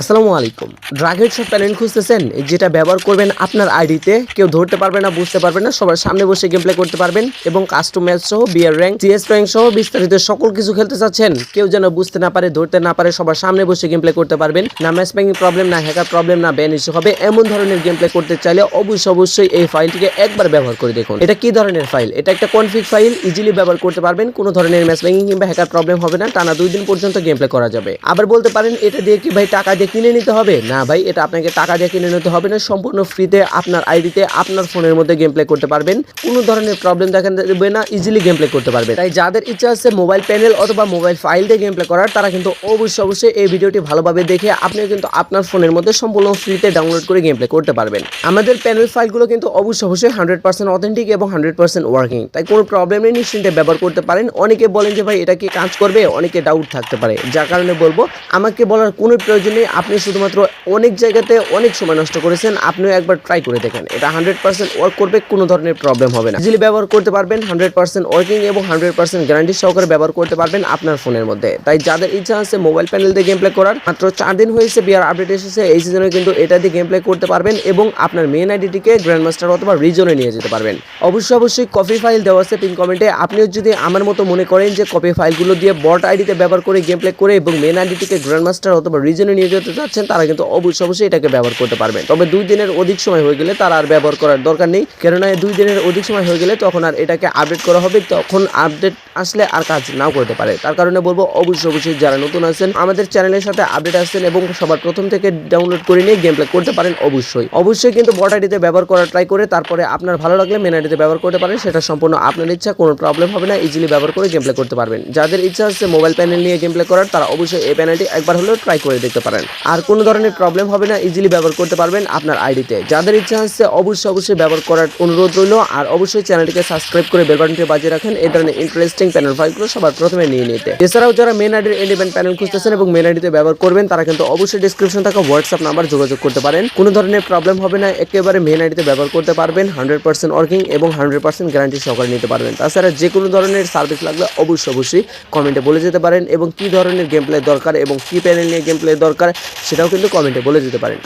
আসসালামু আলাইকুম। ড্রাগের সব প্যানেল খুঁজতেছেন, যেটা ব্যবহার করবেন আপনার আইডিতে। কেউ ধরতে পারবে না, বুঝতে পারবে না, সবার সামনে বসে গেম প্লে করতে পারবেন এবং কাস্টম ম্যাচ সহ বিয়ার র্যাঙ্ক সিএস র্যাঙ্ক সহ বিস্তারিত সকল কিছু খেলতে চাচ্ছেন। কেউ যেন বুঝতে না পারে, ধরতে না পারে, সবার সামনে বসে গেম প্লে করতে পারবেন। না ম্যাচ ব্যাঙ্কিং প্রবলেম না হ্যাকার প্রবলেম না ব্যান ইস্যু হবে, এমন ধরনের গেম প্লে করতে চাইলে অবশ্যই অবশ্যই এই ফাইলটিকে একবার ব্যবহার করে দেখুন। এটা কি ধরনের ফাইল এটা একটা কনফিগ ফাইল ইজিলি ব্যবহার করতে পারবেন, কোনো ধরনের ম্যাচ ব্যাঙ্কিং কিংবা হ্যাকার প্রবলেম হবে না, টানা দুই দিন পর্যন্ত গেম প্লে করা যাবে। আবার বলতে পারেন, এটা দিয়ে কি ভাই টাকা দিয়ে কিনে নিতে হবে? না ভাই, এটা আপনাকে টাকা দিয়ে কিনে নিতে হবে না। সম্পূর্ণ ফ্রিতে আপনার আইডিতে আপনার ফোনের মধ্যে গেম প্লে করতে পারবেন। কোনো ধরনের প্রবলেম দেখা দেবে না ইজিলি গেম প্লে করতে পারবেন। তাই যাদের ইচ্ছা আছে মোবাইল প্যানেল অথবা মোবাইল ফাইল দিয়ে গেম প্লে করার, তারা কিন্তু অবশ্যই অবশ্যই এই ভিডিওটি ভালোভাবে দেখে আপনি কিন্তু আপনার ফোনের মধ্যে সম্পূর্ণ ফ্রিতে ডাউনলোড করে গেম প্লে করতে পারবেন। আমাদের প্যানেল ফাইলগুলো কিন্তু অবশ্যই অবশ্যই হান্ড্রেড পার্সেন্ট অথেন্টিক এবং হান্ড্রেড পার্সেন্ট ওয়ার্কিং তাই কোনো প্রবলেম নেই, নিশ্চিন্তে ব্যবহার করতে পারেন। অনেকে বলেন যে ভাই, এটা কি কাজ করবে? অনেকে ডাউট থাকতে পারে। যার কারণে বলব, আমাকে বলার কোনো প্রয়োজন নেই। আপনি শুধুমাত্র অনেক জায়গাতে অনেক সময় নষ্ট করেছেন, আপনিও একবার ট্রাই করে দেখেন। এটা হান্ড্রেড পার্সেন্ট ওয়ার্ক করবে, কোনো ধরনের প্রবলেম হবে না। ইজিলি ব্যবহার করতে পারবেন হান্ড্রেড পার্সেন্ট ওয়ার্কিং এবং হান্ড্রেড পার্সেন্ট গ্যারান্টি সহকারে ব্যবহার করতে পারবেন আপনার ফোনের মধ্যে। তাই যাদের ইচ্ছা আছে মোবাইল প্যানেল দিয়ে গেম প্লে করার, মাত্র চার দিন হয়েছে বিয়ার আপডেট এসেছে, এই সিজনে কিন্তু এটা দিয়ে গেম প্লে করতে পারবেন এবং আপনার মেন আইডিটিকে গ্র্যান্ড মাস্টার অথবা রিজনে নিয়ে যেতে পারবেন। অবশ্যই অবশ্যই কপি ফাইল দেওয়া আছে পিন কমেন্টে আপনিও যদি আমার মতো মনে করেন যে কপি ফাইলগুলো দিয়ে বট আইডিতে ব্যবহার করে গেম প্লে করে এবং মেন আইডিটিকে গ্র্যান্ড মাস্টার অথবা রিজনে নিয়ে যেতে চাচ্ছেন, তারা কিন্তু অবশ্যই অবশ্যই এটাকে ব্যবহার করতে পারবেন তবে দুই দিনের অধিক সময় হয়ে গেলে তারা আর ব্যবহার করার দরকার নেই। কেননা, দুই দিনের অধিক সময় হয়ে গেলে তখন আর এটাকে আপডেট করা হবে, তখন আপডেট আসলে আর কাজ নাও করতে পারে। তার কারণে বলব, অবশ্যই অবশ্যই যারা নতুন আছেন, আমাদের চ্যানেলের সাথে আপডেট আসছেন এবং সবার প্রথম থেকে ডাউনলোড করে নিয়ে গেম প্লে করতে পারেন অবশ্যই। অবশ্যই কিন্তু বট ব্যবহার করার ট্রাই করে তারপরে আপনার ভালো লাগলে মেন আইডিতে ব্যবহার করতে পারেন, সেটা সম্পূর্ণ আপনার ইচ্ছা, কোনো প্রবলেম হবে না ইজিলি ব্যবহার করে গেম প্লে করতে পারবেন। যাদের ইচ্ছা আছে মোবাইল প্যানেল নিয়ে গেম প্লে করার, তারা অবশ্যই এই প্যানেলটি একবার হলেও ট্রাই করে দেখতে পারেন। আর কোনো ধরনের প্রবলেম হবে না ইজিলি ব্যবহার করতে পারবেন আপনার আইডিতে যাদের ইচ্ছা আছে অবশ্যই অবশ্যই ব্যবহার করার অনুরোধ রইল, আর অবশ্যই চ্যানেলটিকে সাবস্ক্রাইব করে বেল বাটনটি বাজিয়ে রাখেন, এই ধরনের ইন্টারেস্টিং প্যানেল ফাইলগুলো সবার প্রথমে নিয়ে নিতে। এছাড়াও যারা মেন আইডির ইন্ডিপেন্ডেন্ট প্যানেল খুঁজতেছেন এবং মেন আইডিতে ব্যবহার করবেন, তারা কিন্তু অবশ্যই ডিসক্রিপশন থাকা হোয়াটসঅ্যাপ নাম্বার যোগাযোগ করতে পারেন। কোনো ধরনের প্রবলেম হবে না, একেবারে মেন আইডিতে ব্যবহার করতে পারবেন হান্ড্রেড পার্সেন্ট ওয়ার্কিং এবং হান্ড্রেড পার্সেন্ট গ্যারান্টি সহকারে নিতে পারবেন। তাছাড়া যে কোনো ধরনের সার্ভিস লাগলে অবশ্যই অবশ্যই কমেন্টে বলে যেতে পারেন, এবং কী ধরনের গেম প্লে দরকার এবং কী প্যানেল নিয়ে গেম প্লে দরকার সেটাও কিন্তু কমেন্টে বলে যেতে পারেন।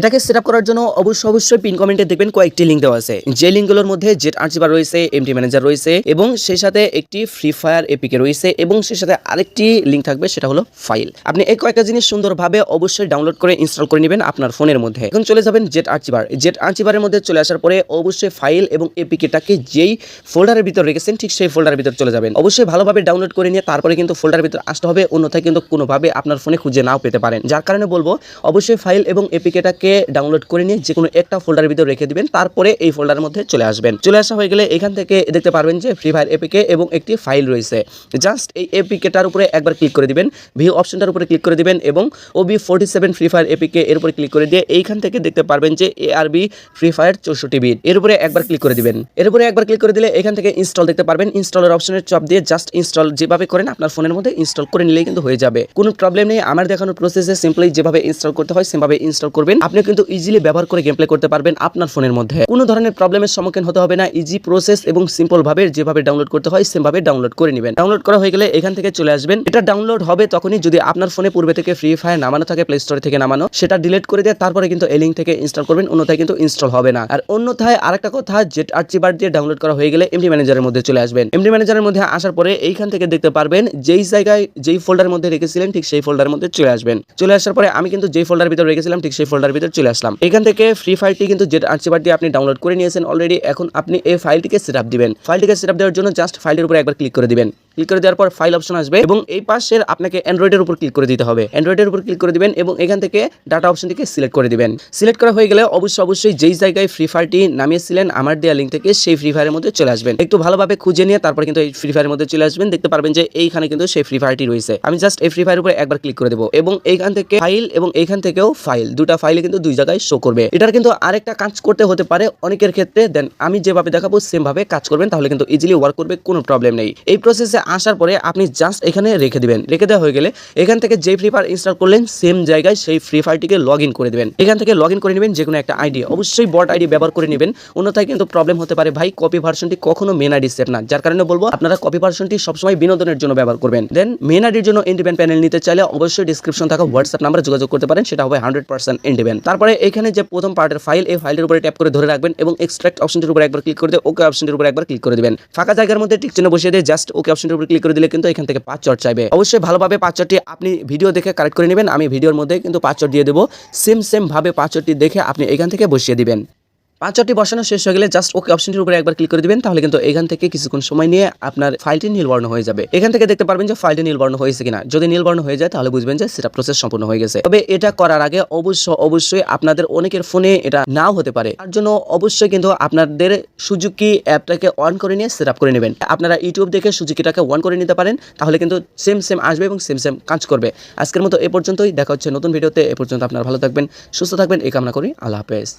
এটাকে সেট করার জন্য অবশ্যই অবশ্যই পিন কমেন্টে দেখবেন কয়েকটি লিঙ্ক দেওয়া আছে। যে লিঙ্কগুলোর মধ্যে জেট আর্চিবার রয়েছে এমটি ম্যানেজার রয়েছে এবং সেই সাথে একটি ফ্রি ফায়ার এপিকে রয়েছে এবং সেই সাথে আরেকটি লিঙ্ক থাকবে, সেটা হলো ফাইল আপনি এই কয়েকটা জিনিস সুন্দরভাবে অবশ্যই ডাউনলোড করে ইনস্টল করে নেবেন আপনার ফোনের মধ্যে। এখন চলে যাবেন জেট আর্চিবার জেট আর্চিবারের মধ্যে চলে আসার পরে অবশ্যই ফাইল এবং এপিকেটাকে যেই ফোল্ডারের ভিতর রেখেছেন, ঠিক সেই ফোল্ডারের ভিতর চলে যাবেন। অবশ্যই ভালোভাবে ডাউনলোড করে নিয়ে তারপরে কিন্তু ফোল্ডারের ভিতর আসতে হবে, অন্যথায় কিন্তু কোনোভাবে আপনার ফোনে খুঁজে নাও পেতে পারেন। যার কারণে বলব, অবশ্যই ফাইল এবং এপিকেটাকে ডাউনলোড করে নিয়ে যে কোনো একটা ফোল্ডারের ভিতর রেখে দিবেন, তারপরে এই ফোল্ডারের মধ্যে চলে আসবেন। চলে আসা হয়ে গেলে এখান থেকে দেখতে পারবেন যে ফ্রি ফায়ার এপিকে এবং একটি ফাইল রয়েছে। জাস্ট এই এপিকেটার উপরে একবার ক্লিক করে দিবেন ভিউ অপশনটার উপরে ক্লিক করে দিবেন এবং OB forty seven free fire APK এর উপরে ক্লিক করে দিয়ে এইখান থেকে দেখতে পারবেন যে এ আরবি ফ্রি ফায়ার চৌষট্টি বিট এর উপরে একবার ক্লিক করে দিবেন। এর উপরে একবার ক্লিক করে দিলে এখান থেকে ইনস্টল দেখতে পারবেন। ইনস্টলের অপশনের চপ দিয়ে জাস্ট ইনস্টল যেভাবে করেন আপনার ফোনের মধ্যে ইনস্টল করে নিলেই কিন্তু হয়ে যাবে। কোনো প্রবলেম নেই। আমার দেখানোর প্রসেসে সিম্পলি যেভাবে ইনস্টল করতে হয়, সেভাবে ইনস্টল করবেন। আপনি কিন্তু ইজিলি ব্যবহার করে গেম প্লে করতে পারবেন আপনার ফোনের মধ্যে। কোনো ধরনের প্রবলেমের সম্মুখীন হতে হবে না ইজি প্রসেস এবং সিম্পল ভাবে যেভাবে ডাউনলোড করতে হয় সেভাবে ডাউনলোড করে নেবেন। ডাউনলোড করা হয়ে গেলে এখান থেকে চলে আসবেন। এটা ডাউনলোড হবে তখনই যদি আপনার ফোনে পূর্বে থেকে ফ্রি ফায়ার নামানো থাকে প্লে স্টোর থেকে নামানো, সেটা ডিলিট করে দিয়ে তারপরে কিন্তু এই লিঙ্ক থেকে ইনস্টল করবেন, অন্যথায় কিন্তু ইনস্টল হবে না। আর অন্যথায় আরেকটা কথা জেট আর্চিবার দিয়ে ডাউনলোড করা হয়ে গেলে এমডি ম্যানেজারের মধ্যে চলে আসবেন। এমডি ম্যানেজারের মধ্যে আসার পরে এইখান থেকে দেখতে পারবেন, যেই জায়গায়, যেই ফোল্ডার মধ্যে রেখেছিলেন, ঠিক সেই ফোল্ডার মধ্যে চলে আসবেন। চলে আসার পরে আমি কিন্তু যেই ফোল্ডার ভিতরে রেখেছিলাম, ঠিক সেই ফোল্ডার ভিতরে চলে আসলাম। এখান থেকে ফ্রি ফায়ারটি কিন্তু জেট আর্চিবার আপনি ডাউনলোড করে নিয়েছেন অলরেডি এখন আপনি এই ফাইলটিকে সেট আপ দিবেন। ফাইলটিকে সেট আপ দেওয়ার জন্য জাস্ট ফাইলের উপরে একবার ক্লিক করে দিবেন। ক্লিক করে দেওয়ার পর ফাইল অপশন আসবে এবং এই পাশের আপনাকে অ্যান্ড্রয়েডের উপর ক্লিক করে দিতে হবে। অ্যান্ড্রয়েডের উপর ক্লিক করে দিবেন এবং এখান থেকে ডাটা অপশনটিকে সিলেক্ট করে দিবেন। সিলেক্ট করা হয়ে গেলে অবশ্যই অবশ্যই যেই জায়গায় ফ্রি ফায়ারটি নামিয়েছিলেন, আমার দেওয়া লিঙ্ক থেকে সেই ফ্রি ফায়ারের মধ্যে চলে আসবেন। একটু ভালোভাবে খুঁজে নিয়ে তারপর কিন্তু এই ফ্রি ফায়ারের মধ্যে চলে আসবেন। দেখতে পারবেন যে এইখানে কিন্তু সেই ফ্রি ফায়ারটি রয়েছে। আমি জাস্ট এই ফ্রি ফায়ার উপরে একবার ক্লিক করে দেবো এবং এইখান থেকে ফাইল এবং এইখান থেকেও ফাইল দুটা ফাইলে কিন্তু দুই জায়গায় শো করবে। এটার কিন্তু আরেকটা কাজ করতে হতে পারে অনেকের ক্ষেত্রে। দেন আমি যেভাবে দেখাবো সেম ভাবে কাজ করবেন, তাহলে কিন্তু ইজিলি ওয়ার্ক করবে, কোনো প্রবলেম নেই। এই প্রসেসে আসার পরে আপনি জাস্ট এখানে রেখে দিবেন। রেখে দেওয়া হয়ে গেলে এখান থেকে যে ফ্রি ফায়ার ইনস্টল করলেন সেম জায়গায় সেই ফ্রি ফায়ারটিকে লগ ইন করে দেবেন। এখান থেকে লগ ইন করে নেবেন যে কোনো একটা আইডি অবশ্যই বট আইডি ব্যবহার করে নেবেন। অন্যথায় কিন্তু প্রবলেম হতে পারে, ভাই কপি ভার্সনটি কখনো মেন আইডি সেট না। যার কারণে বলব, আপনারা কপি ভার্সনটি সবসময় বিনোদনের জন্য ব্যবহার করবেন। দেন মেন আইডির জন্য ইন্ডিপেন্ড প্যানেল নিতে চাইলে অবশ্যই ডিসক্রিপশন থাকা হোয়াটসঅ্যাপ নাম্বার যোগাযোগ করতে পারেন, সেটা হবে হান্ড্রেড পার্সেন্ট ইন্ডিপেন্ড তারপরে এখানে যে প্রথম পার্টের ফাইল এই ফাইলের উপরে ট্যাপ করে ধরে রাখবেন এবং এক্সট্রাক্ট অপশনটির উপরে একবার ক্লিক করে দিয়ে ওকে অপশনটির উপরে একবার ক্লিক করে দেবেন। ফাঁকা জায়গার মধ্যে টিক চিহ্ন বসিয়ে দিয়ে জাস্ট ওকে অপশনটির উপরে ক্লিক করে দিলে কিন্তু এখান থেকে পাঁচ চট চাইবে। অবশ্যই ভালোভাবে পাঁচ চটটি আপনি ভিডিও দেখে কালেক্ট করে নেবেন। আমি ভিডিওর মধ্যে কিন্তু পাঁচ চট দিয়ে দেবো। সেম সেম ভাবে পাঁচ চটটি দেখে আপনি এখান থেকে বসিয়ে দিবেন। পাঁচ চটটি বসানো শেষ হয়ে গেলে জাস্ট ওকে অপশনটির উপরে একবার ক্লিক করে দিবেন, তাহলে কিন্তু এখান থেকে কিছুক্ষণ সময় নিয়ে আপনার ফাইলটি নীলবর্ণ হয়ে যাবে। এখান থেকে দেখতে পারবেন যে ফাইলটি নীলবর্ণ হয়েছে কিনা। যদি নীলবর্ণ হয়ে যায়, তাহলে বুঝবেন যে সেটা প্রসেস সম্পূর্ণ হয়ে গেছে। তবে এটা করার আগে অবশ্য অবশ্যই আপনাদের অনেকের ফোনে এটা নাও হতে পারে। তার জন্য অবশ্যই কিন্তু আপনাদের সুজুকি অ্যাপটাকে অন করে নিয়ে সেট করে নেবেন। আপনারা ইউটিউব দেখে সুজুকিটাকে অন করে নিতে পারেন, তাহলে কিন্তু সেম সেম আসবে এবং সেম সেম কাজ করবে। আজকের মতো এ পর্যন্তই। দেখা হচ্ছে নতুন ভিডিওতে এ পর্যন্ত আপনারা ভালো থাকবেন, সুস্থ থাকবেন। এই কামনা করি। আল্লাহ হাফেজ।